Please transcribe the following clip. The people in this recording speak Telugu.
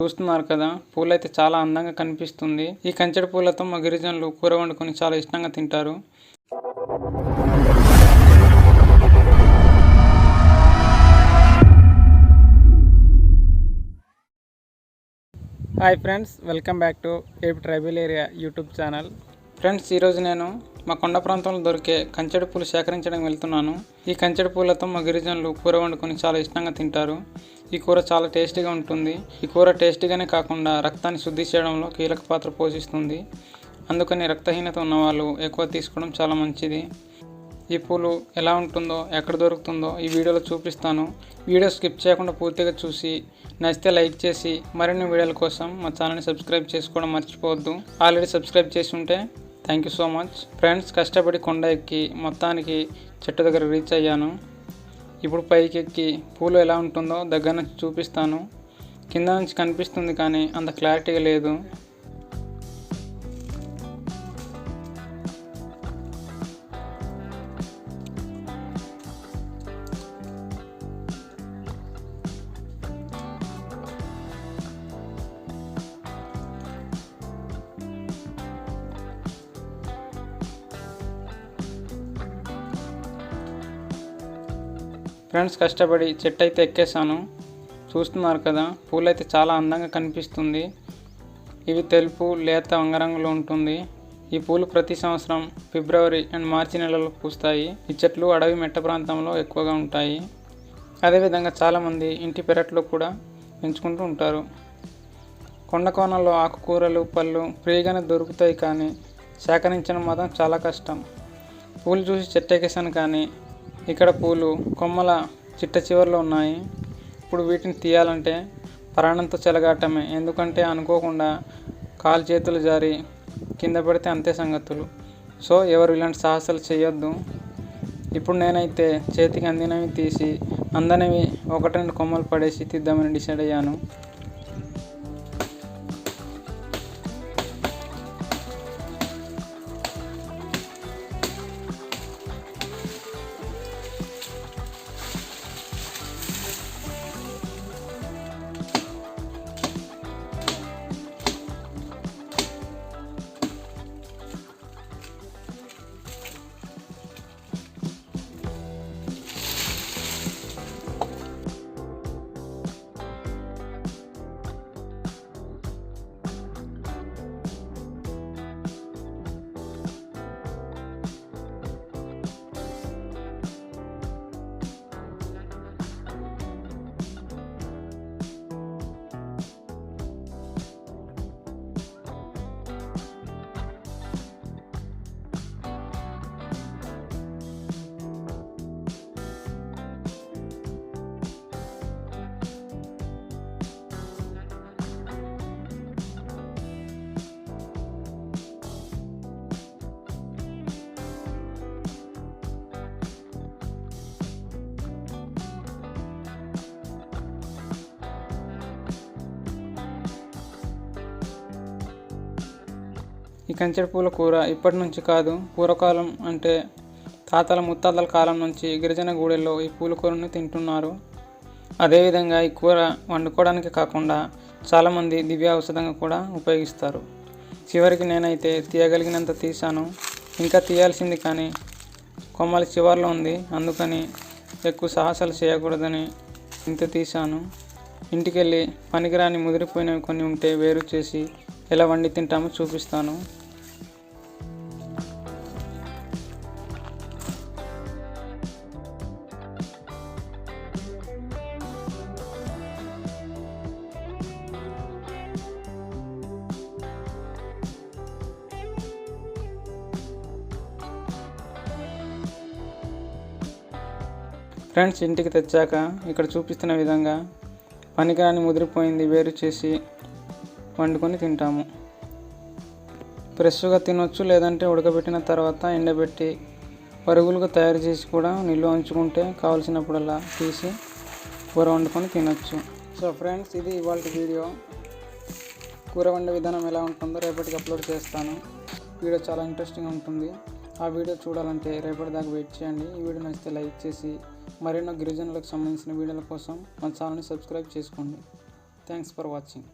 చూస్తున్నారు కదా పూలు అయితే చాలా అందంగా కనిపిస్తుంది. ఈ కంచెడి పూలతో మా గిరిజనులు కూర వండుకొని చాలా ఇష్టంగా తింటారు. Hi friends welcome back to AP tribal area YouTube channel friends ఈరోజు నేను మా కొండ ప్రాంతంలో దొరికే కంచెడి పూలు సేకరించడానికి వెళ్తున్నాను. ఈ కంచెడి పూలతో మా గిరిజనులు కూర వండుకొని చాలా ఇష్టంగా తింటారు. ఈ కూర చాలా టేస్టీగా ఉంటుంది. ఈ కూర టేస్టీగానే కాకుండా రక్తాన్ని శుద్ధి చేయడంలో కీలక పాత్ర పోషిస్తుంది. అందుకని రక్తహీనత ఉన్నవాళ్ళు ఎక్కువ తీసుకోవడం చాలా మంచిది. ఈ పూలు ఎలా ఉంటుందో ఎక్కడ దొరుకుతుందో ఈ వీడియోలో చూపిస్తాను. వీడియో స్కిప్ చేయకుండా పూర్తిగా చూసి నచ్చితే లైక్ చేసి మరిన్ని వీడియోల కోసం మా ఛానల్ని సబ్స్క్రైబ్ చేసుకోవడం మర్చిపోవద్దు. ఆల్రెడీ సబ్స్క్రైబ్ చేసి ఉంటే thank you so much friends కష్టపడి కొండ ఎక్కి మొత్తానికి చెట్టు దగ్గర రీచ్ అయ్యాను. ఇప్పుడు పైకి ఎక్కి పూలు ఎలా ఉంటుందో దగ్గర నుంచి చూపిస్తాను. కింద నుంచి కనిపిస్తుంది కానీ అంత క్లారిటీగా లేదు. ఫ్రెండ్స్ కష్టపడి చెట్టు అయితే ఎక్కేసాను చూస్తున్నారు కదా పూలైతే చాలా అందంగా కనిపిస్తుంది. ఇవి తెలుపు లేత వంగరంగులో ఉంటుంది. ఈ పూలు ప్రతి సంవత్సరం ఫిబ్రవరి అండ్ మార్చి నెలలో పూస్తాయి. ఈ చెట్లు అడవి మెట్ట ప్రాంతంలో ఎక్కువగా ఉంటాయి. అదేవిధంగా చాలామంది ఇంటి పెరట్లో కూడా పెంచుకుంటూ ఉంటారు. కొండ కోణంలో ఆకుకూరలు పళ్ళు ఫ్రీగానే దొరుకుతాయి కానీ సేకరించడం మాత్రం చాలా కష్టం. పూలు చూసి చెట్టెక్కేసాను కానీ ఇక్కడ పూలు కొమ్మల చిట్ట చివరిలో ఉన్నాయి. ఇప్పుడు వీటిని తీయాలంటే ప్రాణంతో చెలగాటమే. ఎందుకంటే అనుకోకుండా కాలు చేతులు జారి కింద పడితే అంతే సంగతులు. సో ఎవరు ఇలాంటి సాహసాలు చేయొద్దు. ఇప్పుడు నేనైతే చేతికి అందినవి తీసి అందనివి ఒకటి రెండు కొమ్మలు పడేసి తీద్దామని డిసైడ్ అయ్యాను. ఈ కంచెడి పూల కూర ఇప్పటి నుంచి కాదు పూర్వకాలం అంటే తాతల ముత్తాతల కాలం నుంచి గిరిజన గూడెల్లో ఈ పూల కూరను తింటున్నారు. అదేవిధంగా ఈ కూర వండుకోవడానికి కాకుండా చాలామంది దివ్య ఔషధంగా కూడా ఉపయోగిస్తారు. చివరికి నేనైతే తీయగలిగినంత తీసాను ఇంకా తీయాల్సింది కానీ కొమ్మల చివర్లో ఉంది. అందుకని ఎక్కువ సాహసాలు చేయకూడదని ఇంత తీశాను. ఇంటికెళ్ళి పనికిరాని ముదిరిపోయినవి కొన్ని ఉంటే వేరు చేసి ఎలా వండి తింటామో చూపిస్తాను. ఫ్రెండ్స్ ఇంటికి తెచ్చాక ఇక్కడ చూపిస్తున్న విధంగా పనికిరాని ముదిరిపోయింది వేరు చేసి వండుకొని తింటాము. ఫ్రెష్గా తినొచ్చు లేదంటే ఉడకబెట్టిన తర్వాత ఎండబెట్టి పరుగులుగా తయారు చేసి కూడా నిల్వ ఉంచుకుంటే కావలసినప్పుడల్లా తీసి కూర వండుకొని తినొచ్చు. సో ఫ్రెండ్స్ ఇది ఇవాళ వీడియో. కూర వండే విధానం ఎలా ఉంటుందో రేపటికి అప్లోడ్ చేస్తాను. వీడియో చాలా ఇంట్రెస్టింగ్ ఉంటుంది. ఆ వీడియో చూడాలంటే రేపటి దాకా వెయిట్ చేయండి. ఈ వీడియో నచ్చితే లైక్ చేసి మరెన్నో గిరిజనులకు సంబంధించిన వీడియోల కోసం మన ఛానల్ని సబ్స్క్రైబ్ చేసుకోండి. Thanks for watching.